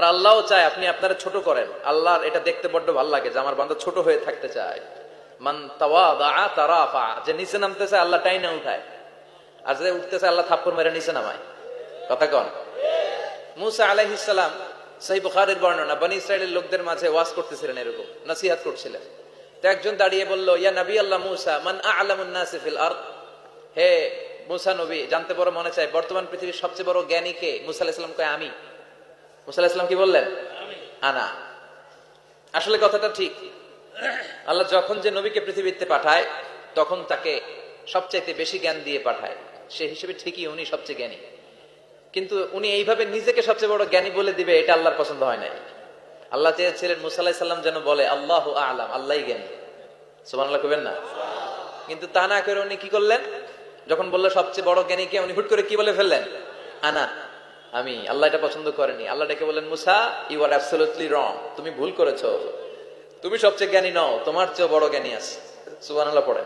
আর আল্লাহও চায় আপনি আপনারা ছোট করেন। আল্লাহর এটা দেখতে বড্ড ভালো লাগে যে আমার বান্দা ছোট হয়ে থাকতে চায়। মান যে নিচে নামতেছে আল্লাহ উঠায়। আর যে উঠতেছে আল্লাহ মেরে নিচে নামায়। কথা মুসা বুখারের বর্ণনা লোকদের মাঝে এরকম, নসিহাত করছিলেন। তো একজন দাঁড়িয়ে বলল, ইয়া আল্লাহ মান আরদ? হে মুসা নবী, জানতে বড় মনে চাই বর্তমান পৃথিবীর সবচেয়ে বড় জ্ঞানী কে? মুসা আলাইহিস সালাম কয়, আমি। মুসা আলাইহিস কি বললেন? আনা আসলে কথাটা ঠিক। আল্লাহ যখন যে নবীকে পৃথিবীতে পাঠায় তখন তাকে সবচাইতে বেশি জ্ঞান দিয়ে পাঠায়। সে হিসেবে ঠিকই উনি সবচেয়ে জ্ঞানী। কিন্তু উনি এইভাবে নিজেকে সবচেয়ে বড় জ্ঞানী বলে দিবে এটা আল্লাহর পছন্দ হয় নাই। আল্লাহ চেয়েছিলেন মুসাল্লাহ সাল্লাম যেন বলে আল্লাহ আলাম আল্লাহ জ্ঞানী। সুবহানাল্লাহ কবেন না? কিন্তু তা না করে উনি কি করলেন? যখন বলল সবচেয়ে বড় জ্ঞানী কে? উনি হুট করে কি বলে ফেললেন? আনা আমি, আল্লাহ এটা পছন্দ করেনি। আল্লাহ ডেকে বললেন, মুসা ইউ আর অ্যাবসলিউটলি রং তুমি ভুল করেছ। তুমি সবচেয়ে জ্ঞানী নও, তোমার চেয়ে বড় জ্ঞানী আছে। সুবহানাল্লাহ পড়ে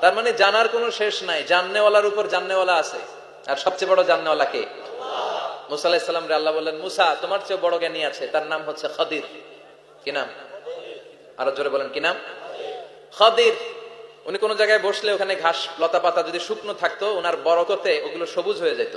তার মানে জানার কোনো শেষ নাই। জাননেওয়ালার উপর জাননেওয়ালা আছে। আর সবচেয়ে বড় জাননেওয়ালা কে? মুসা আলাহিসাল্লাম রে আল্লাহ বললেন, মুসা, তোমার চেয়ে বড় জ্ঞানী আছে। তার নাম হচ্ছে খদির। কি নাম? আরও জোরে বলেন, কি নাম? খদির। উনি কোন জায়গায় বসলে ওখানে ঘাস লতা পাতা যদি শুকনো থাকতো, ওনার বরকতে ওগুলো সবুজ হয়ে যেত।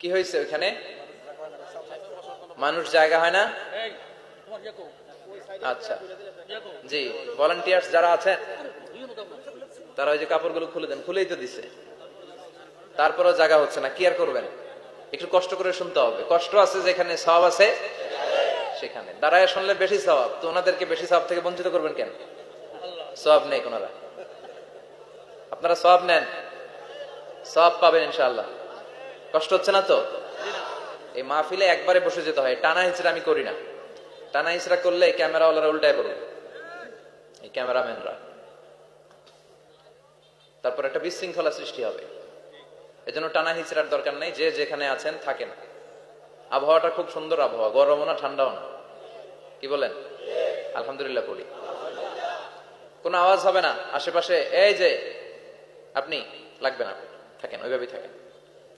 কি হয়েছে ওইখানে? মানুষ জায়গা হয় না? আচ্ছা। জি ভলান্টিয়ার্স যারা আছেন তারা ওই যে কাপড়গুলো খুলে দেন খুলেই তো দিছে। তারপরেও জায়গা হচ্ছে না কি আর করবেন? একটু কষ্ট করে শুনতে হবে। কষ্ট আছে যেখানে সব আছে সেখানে। দাঁড়ায় শুনলে বেশি সবাব তো ওনাদেরকে বেশি সব থেকে বঞ্চিত করবেন কেন? সব নেই কোনারা। আপনারা সব নেন। সব পাবেন ইনশাআল্লাহ। কষ্ট হচ্ছে না তো? এই মাহফিলে একবারে বসে যেতে হয়। টানা হিচড়া আমি করি না। টানা হিচড়া করলে ক্যামেরাওয়ালারা উল্টায় পড়বে। এই ক্যামেরাম্যানরা। তারপর একটা বিশৃঙ্খলা সৃষ্টি হবে। এজন্য টানা হিচড়ার দরকার নেই। যে যেখানে আছেন, থাকেন। আবহাওয়াটা খুব সুন্দর আবহাওয়া। গরমও না, ঠান্ডাও না। কি বলেন? আলহামদুলিল্লাহ পড়ি। কোনো আওয়াজ হবে না। আশেপাশে, এই যে, আপনি, লাগবে না। থাকেন, ওইভাবেই থাকেন।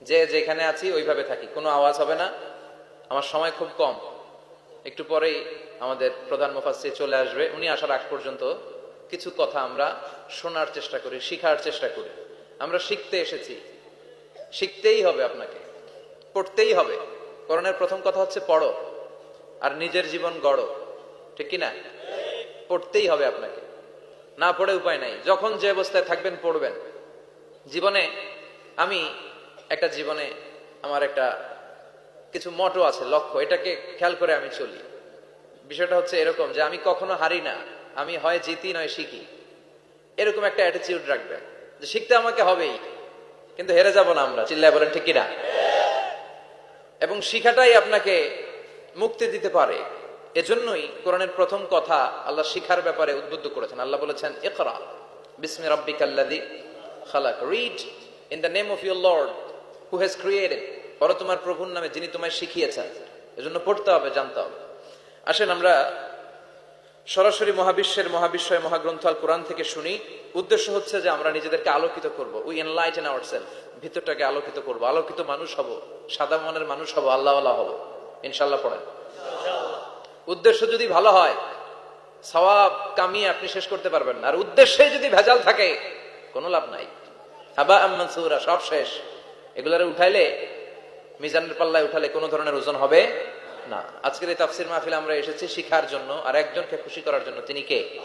যে যেখানে আছি ওইভাবে থাকি, কোনো আওয়াজ হবে না। আমার সময় খুব কম। একটু পরেই আমাদের প্রধান মুফাসসি চলে আসবে। উনি আসার আগ পর্যন্ত কিছু কথা আমরা শোনার চেষ্টা করি, শিখার চেষ্টা করি। আমরা শিখতে এসেছি। শিখতেই হবে আপনাকে। পড়তেই হবে। করণের প্রথম কথা হচ্ছে পড়ো। আর নিজের জীবন গড়ো। ঠিক কি না? পড়তেই হবে আপনাকে। না পড়ে উপায় নাই। যখন যে অবস্থায় থাকবেন, পড়বেন। জীবনে আমি একটা জীবনে আমার একটা কিছু মটো আছে, লক্ষ্য, এটাকে খেয়াল করে আমি চলি। বিষয়টা হচ্ছে এরকম যে আমি কখনো হারি না, আমি হয় জিতি নয় শিখি। এরকম একটা অ্যাটিটিউড রাখবেন যে শিখতে আমাকে হবেই, কিন্তু হেরে যাব না আমরা। চিল্লায় বলেন, ঠিক কিনা? এবং শিখাটাই আপনাকে মুক্তি দিতে পারে। এজন্যই কোরআনের প্রথম কথা আল্লাহ শিখার ব্যাপারে উদ্বুদ্ধ করেছেন। আল্লাহ বলেছেন, ইকরা বিসমি রাব্বিকাল্লাযী খালাক। Read in the name of your lord who has created পরে তোমার প্রভুর নামে যিনি তোমায় শিখিয়েছেন। এজন্য পড়তে হবে, জানতে হবে। আসেন আমরা সরাসরি মহাবিশ্বের মহাবিশ্বয় মহাগ্রন্থ আল কোরআন থেকে শুনি। উদ্দেশ্য হচ্ছে যে আমরা নিজেদেরকে আলোকিত করব। উই এনলাইটেন আওয়ার সেলফ ভিতরটাকে আলোকিত করব। আলোকিত মানুষ হব। সাদা মনের মানুষ হব। আল্লাহ আল্লাহ হব। ইনশাল্লাহ পড়েন। উদ্দেশ্য যদি ভালো হয়, সওয়াব কামিয়ে আপনি শেষ করতে পারবেন না। আর উদ্দেশ্যে যদি ভেজাল থাকে, কোনো লাভ নাই। হাবা আম্মানসুরা সব শেষ। এগুলারে উঠাইলে, মিজানের পাল্লায় উঠালে কোনো ধরনের ওজন হবে না। আজকের এই তাফসির মাহফিল আমরা এসেছি শিখার জন্য আর একজনকে খুশি করার জন্য। তিনি কে?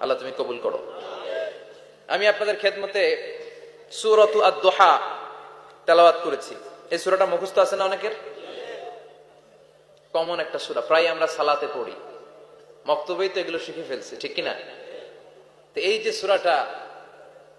আল্লাহ তুমি কবুল করো। আমি আপনাদের খেদমতে সুরতু আর দোহা তেলাওয়াত করেছি। এই সুরাটা মুখস্থ আছে না অনেকের? কমন একটা সুরা। প্রায় আমরা সালাতে পড়ি। মক্তবেই তো এগুলো শিখে ফেলছি, ঠিক কিনা? তো এই যে সুরাটা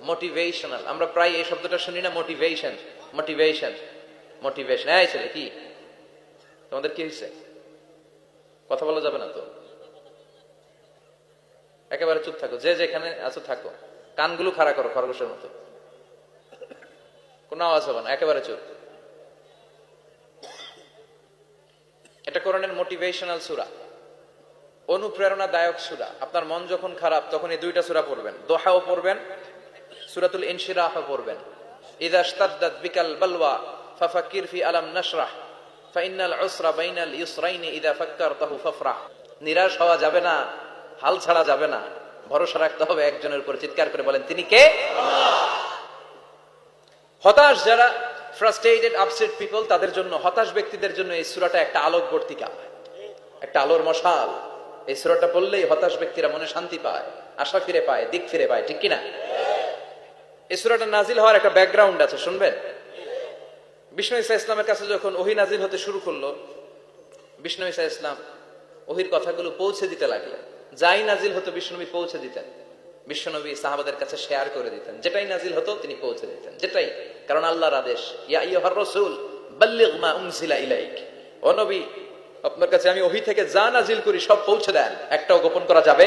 মোটিভেশনাল আমরা প্রায় এই শব্দটা শুনি না মোটিভেশন মোটিভেশন মোটিভেশন হ্যাঁ ছেলে, কি? তোমাদের কি হয়েছে? কথা বলা যাবে না তো? একেবারে চুপ থাকো, যে যেখানে আছো থাকো। কানগুলো খাড়া করো, খরগোশের মতো। কোনো আওয়াজ হবে না, একেবারে চুপ। এটা কোরআনের মোটিভেশনাল সুরা। অনুপ্রেরণাদায়ক সুরা। আপনার মন যখন খারাপ, তখন এই দুইটা সুরা পড়বেন। দোহাও পড়বেন সুরাতুল ইনশিরাহ পড়বেন। ইদা বিকাল বালওয়া ফাফাক্কির ফি আলাম নাশরাহ ফাইনাল উসরা বাইনাল ইউসরাইনি ইদা ফাক্কারতাহু ফাফরাহ। নিরাশ হওয়া যাবে না, হাল ছাড়া যাবে না। ভরসা রাখতে হবে একজনের উপর। চিৎকার করে বলেন, তিনি কে? হতাশ যারা ফ্রাস্ট্রেটেড আপসেট পিপল তাদের জন্য, হতাশ ব্যক্তিদের জন্য এই সুরাটা একটা আলোক বর্তিকা, একটা আলোর মশাল। এই সুরাটা পড়লেই হতাশ ব্যক্তিরা মনে শান্তি পায়, আশা ফিরে পায়, দিক ফিরে পায়, ঠিক কিনা? এই সুরাটা নাজিল হওয়ার একটা ব্যাকগ্রাউন্ড আছে, শুনবেন? বিষ্ণু ইসা ইসলামের কাছে যখন ওহি নাজিল হতে শুরু করল, বিষ্ণু ইসা ইসলাম ওহির কথাগুলো পৌঁছে দিতে লাগলেন। যাই নাজিল হতো বিষ্ণুনবী পৌঁছে দিতেন। বিশ্বনবী সাহাবাদের কাছে শেয়ার করে দিতেন। যেটাই নাজিল হতো, তিনি পৌঁছে দিতেন। যেটাই, কারণ আল্লাহর আদেশ আপনার কাছে আমি ওহি থেকে যা নাজিল করি, সব পৌঁছে দেন। একটাও গোপন করা যাবে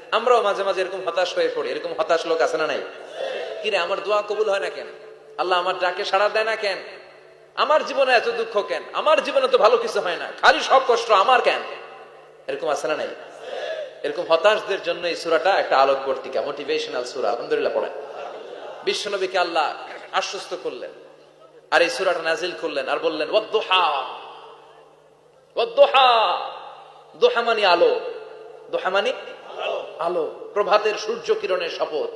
আমরাও মাঝে মাঝে এরকম হতাশ হয়ে পড়ি। এরকম হতাশ লোক আছে না নাই? কিরে, আমার দোয়া কবুল হয় না কেন? আল্লাহ আমার ডাকে সাড়া দেয় না কেন? আমার জীবনে এত দুঃখ কেন? আমার জীবনে তো ভালো কিছু হয় না। খালি সব কষ্ট আমার কেন? এরকম আছে না নাই? এরকম হতাশদের জন্য এই সুরাটা একটা আলোকবর্তিকা মোটিভেশনাল সুরা। আলহামদুলিল্লাহ, পড়েন। বিশ্বনবীকে আল্লাহ আশ্বস্ত করলেন আর এই সুরাটা নাজিল করলেন আর বললেন দোহা মানে আলো। দোহা মানে আলো, প্রভাতের সূর্য কিরণের শপথ।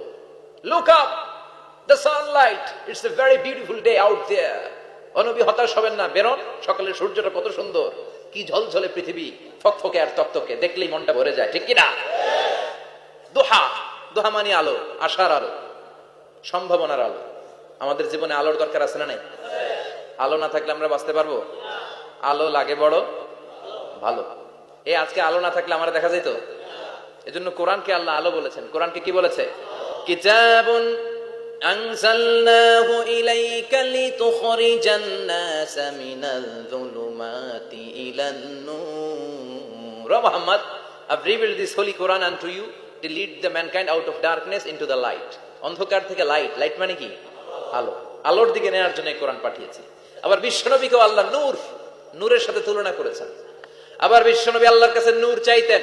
Look up the sunlight it's a very beautiful day out there অনবী হতাশ হবেন না, বেরোন। সকালের সূর্যটা কত সুন্দর। কি ঝলঝলে পৃথিবী। ফকফকে আর তক্তকে দেখলেই মনটা ভরে যায়, ঠিক কিনা? দোহা। দোহা মানে আলো, আশার আলো, সম্ভাবনার আলো। আমাদের জীবনে আলোর দরকার আছে না নাই? আলো না থাকলে আমরা বাঁচতে পারব? আলো লাগে বড়, ভালো। এ আজকে আলো না থাকলে আমার দেখা যেত এজন্য কোরআনকে আল্লাহ আলো বলেছেন কোরআনকে কি বলেছে কিতাবুন أنزلناه إليك لتخرج الناس من الظلمات إلى النور Oh Muhammad, I've revealed this holy Quran unto you to lead the mankind out of darkness into the light. অন্ধকার থেকে লাইট লাইট মানে কি আলো আলোর দিকে নেওয়ার জন্য এই কোরআন পাঠিয়েছি আবার বিশ্বনবীকেও আল্লাহ নূর নূরের সাথে তুলনা করেছেন আবার বিশ্বনবী আল্লাহর কাছে নূর চাইতেন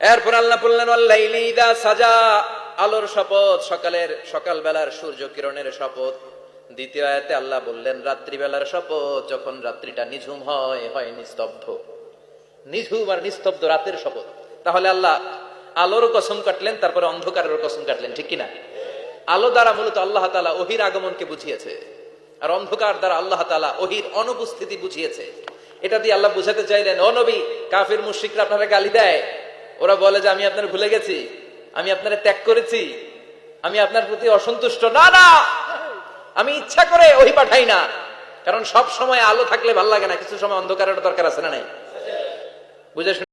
এরপর আল্লাহ বললেন ইদা সাজা। আলোর শপথ, সকালের সকাল বেলার সূর্য কিরণের শপথ। দ্বিতীয় আয়াতে আল্লাহ বললেন, রাত্রিবেলার শপথ, যখন রাত্রিটা নিঝুম হয় হয় নিস্তব্ধ। নিঝুম আর নিস্তব্ধ রাতের শপথ। তাহলে আল্লাহ আলোর কসম কাটলেন, তারপরে অন্ধকারের কসম কাটলেন, ঠিক কিনা? আলো দ্বারা মূলত আল্লাহ তালা ওহির আগমনকে বুঝিয়েছে। আর অন্ধকার দ্বারা আল্লাহ তালা ওহির অনুপস্থিতি বুঝিয়েছে। এটা দিয়ে আল্লাহ বুঝাতে চাইলেন, ও নবী, কাফির, মুশরিকরা আপনারা গালি দেয়। ওরা বলে যে, আমি আপনার ভুলে গেছি। আমি আপনারা ত্যাগ করেছি। আমি আপনার প্রতি অসন্তুষ্ট। না না! আমি ইচ্ছা করে ওই পাঠাই না। কারণ সব সময় আলো থাকলে ভালো লাগে না। কিছু সময় অন্ধকারের দরকার আছে না নাই? বুঝে